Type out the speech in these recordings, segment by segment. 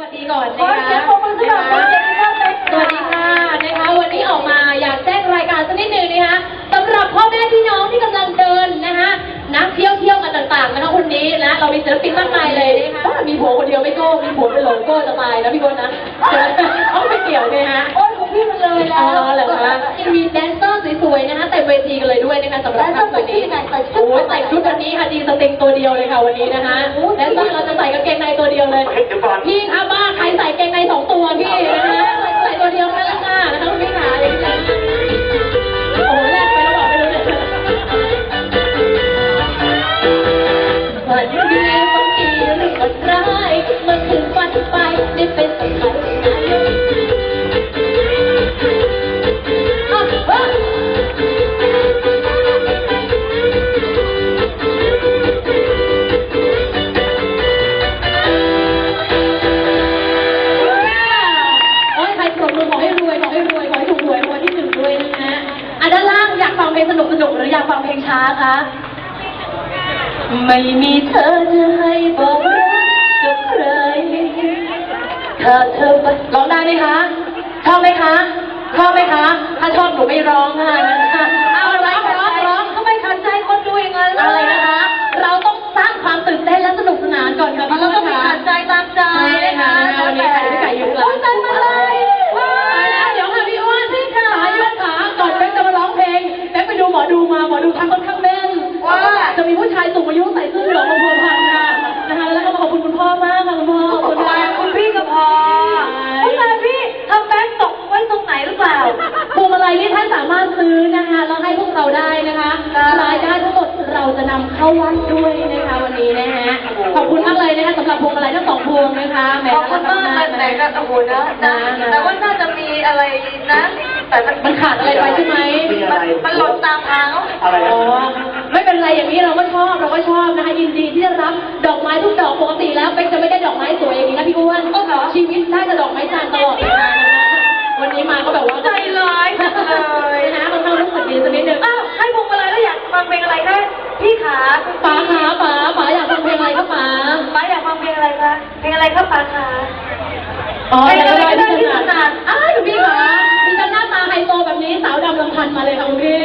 วัสดีก่อนขอนะคะเสียงปรบมือสำหรับผู้เล่นที่เข้าไปสวัสดีค่ะนะคะ วันนี้ออกมาอยากแจ้งรายการสักนิดหนึ่งนะคะสำหรับพ่อแม่พี่น้องที่กำลังเดินนะคะนักเที่ยวเที่ยวกันต่างๆนะคะคนนี้นะเรามีศิลปินมากมายเลยนะคะมีผัวคนเดียวไม่โก้มีผัวเป็นโหลโก้จะตายนะพี่คนนะเอาไม่เกี่ยวเลยฮะ โอ้ยของพี่มันเลยอ๋แล้อวเหรอคะยังมีแดนเซอร์สวยๆนะคะเต็มเวทีกันเลยด้วยนะคะสำหรับค่ำคืนนี้โอ้ยใส่ชุดวันนี้ค่ะดีสติงตัวเดียวเลยค่ะวันนี้นะคะแดนเซอร์เราจะใส่กางเกงในตัวเดียวเลย เฮ้ยเดี๋ยวก่อน พี่ มื่อ ถ้าเธอไปร้องได้ไหมคะชอบไหมคะชอบไหมคะ ถ้าชอบหนูไม่ร้องค่ะนะคะเอาร้องร้องร้องทำไมขัดใจคนดูอย่างนั้นล่ะอะไรนะคะ เราต้องสร้างความตื่นเต้นและสนุกสนานก่อนค่ะพี่เราต้องมีค่ะขัดใจตามใจใช่ค่ะนะคะวันนี้ไก่ที่ไก่อยู่กลางโอ้ยใจมาเลยว้ ซื้อนะคะแล้วให้พวกเราได้นะคะค่ะรายได้ทั้งหมดเราจะนำเข้าวัดด้วยนะคะวันนี้นะฮะขอบคุณมากเลยนะคะสำหรับพวงมาลัยทั้งสองพวงนะคะแหขอบคุณมากเลยแต่ก็โอ้โหนะนะแต่ว่าน่าจะมีอะไรนะ แต่มันมันขาดอะไรไปใช่ไหมมีอะไรมันหล่นตามทางแล้วอะไรอ๋อนะไม่เป็นไรอย่างนี้เราก็ชอบเราก็ชอบนะคะยินดีที่จะรับดอกไม้ทุกดอกปกติแล้วเป็กจะไม่ได้ดอกไม้สวยอย่างนี้นะพี่อ้วนก็เหรอชีวิตได้แต่ดอกไม้จันทร์ตลอดเวลานะคะ วันนี้มาก็แบบว่าใจร้ายจังเลยนะคะมันต้องรู้สึกดีสักนิดนึงอ้าวให้พวงมาลัยแล้วอยากฟังเพลงอะไรคะพี่ขาป๋าขาป๋าป๋าอยากฟังเพลงอะไรคะป๋าป้าอยากฟังเพลงอะไรคะเพลงอะไรคะป้าขาอ๋อเพลงอะไรก็ได้ที่ที่ถถนันัดดอ้าวคุณพี่ขาดิฉันหน้าตาไฮโซแบบนี้สาวดำลำพันธ์มาเลยค่ะคุณพี่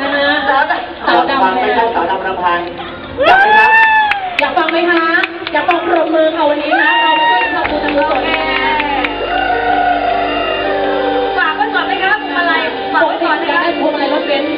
นะฮะสาวดำสาวดำฟังเลไม่ยใช่สาวดำรำพันอยากไหมครับอยากฟังไหมคะอยากฟังปรบมือค่ะวันนี้นะเรา ผมติเวลาได้พวงมาลัยรถเบนซ์